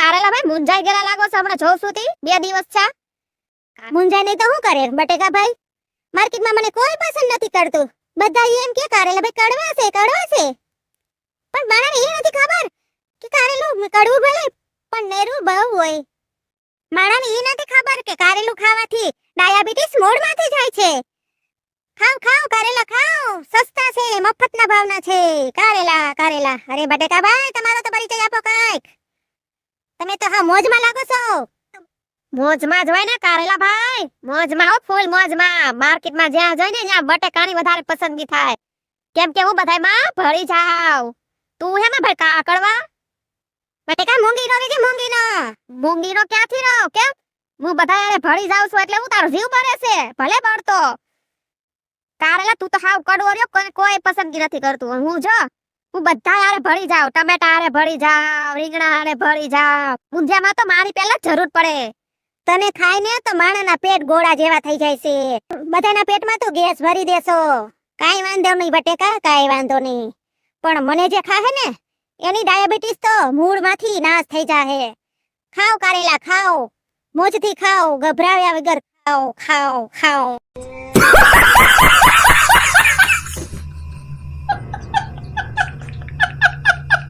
કારેલા ભાઈ મુંજાઈ ગયેલા લાગો છો હમણાં જોઉં સુધી બે દિવસ છે મુંજાઈ નહીં તો શું કરે? બટેકા ભાઈ માર્કેટમાં મને કોઈ પસંદ નથી કરતું. બધા એમ કે કારેલા ભાઈ કડવા છે કડવા છે. પણ મારાને એ નથી ખબર કે કારેલું કડવું ભલે, પણ નેરું બહુ હોય. મારાને એ નથી ખબર કે કારેલું ખાવાથી ડાયાબિટીસ મોડમાંથી જાય છે. ખાવ ખાવ કારેલા ખાવ સસ્તા છે, મફતના ભાવના છે. કારેલા કારેલા. અરે બટેકા ભાઈ તમારો તો પરિચય આપો કાંઈક. તમે તો હા મોજમાં લાગો છો. મોજમાં જ હોય ને કારેલા ભાઈ. મોજમાં હો, ફૂલ મોજમાં. માર્કેટમાં જ્યાં જોઈ ને ત્યાં બટેકાની વધારે પસંદગી થાય. કેમ કે હું બધાયમાં ભળી જાવ તું હે ને ભાઈ કાકડવા બટેકા મૂંગી નો કે મૂંગી નો મૂંગીનો ક્યાંથી રો કેમ? હું બધા હારે ભળી જાઉં છું એટલે હું તારો જીવ ભરે છે. ભલે બળતો. કારેલા, તું તો હાવ કડવો રહ્યો, કોઈ પસંદગી નથી કરતું. હું જો હું બધા હારે ભળી જાવ ટમેટા હારે ભળી જાવ રીંગણા હારે ભળી જાવ મુંજામાં તો મારી પહેલા જરૂર પડે. તને ખાઈને તો માણાના પેટ ગોળા જેવા થઈ જાય છે. બધાના પેટમાં તો ગેસ ભરી દેશો. કાઈ વાંધો નહીં બટેકા, કાઈ વાંધો નહીં. પણ મને જે ખાહે ને, એની ડાયાબિટીસ તો મૂળમાંથી નાશ થઈ જાહે. ખાઓ કારેલા, ખાઓ. મોજથી ખાઓ, ગભરાવ્યા વગર ખાઓ ખાઓ ખાઓ.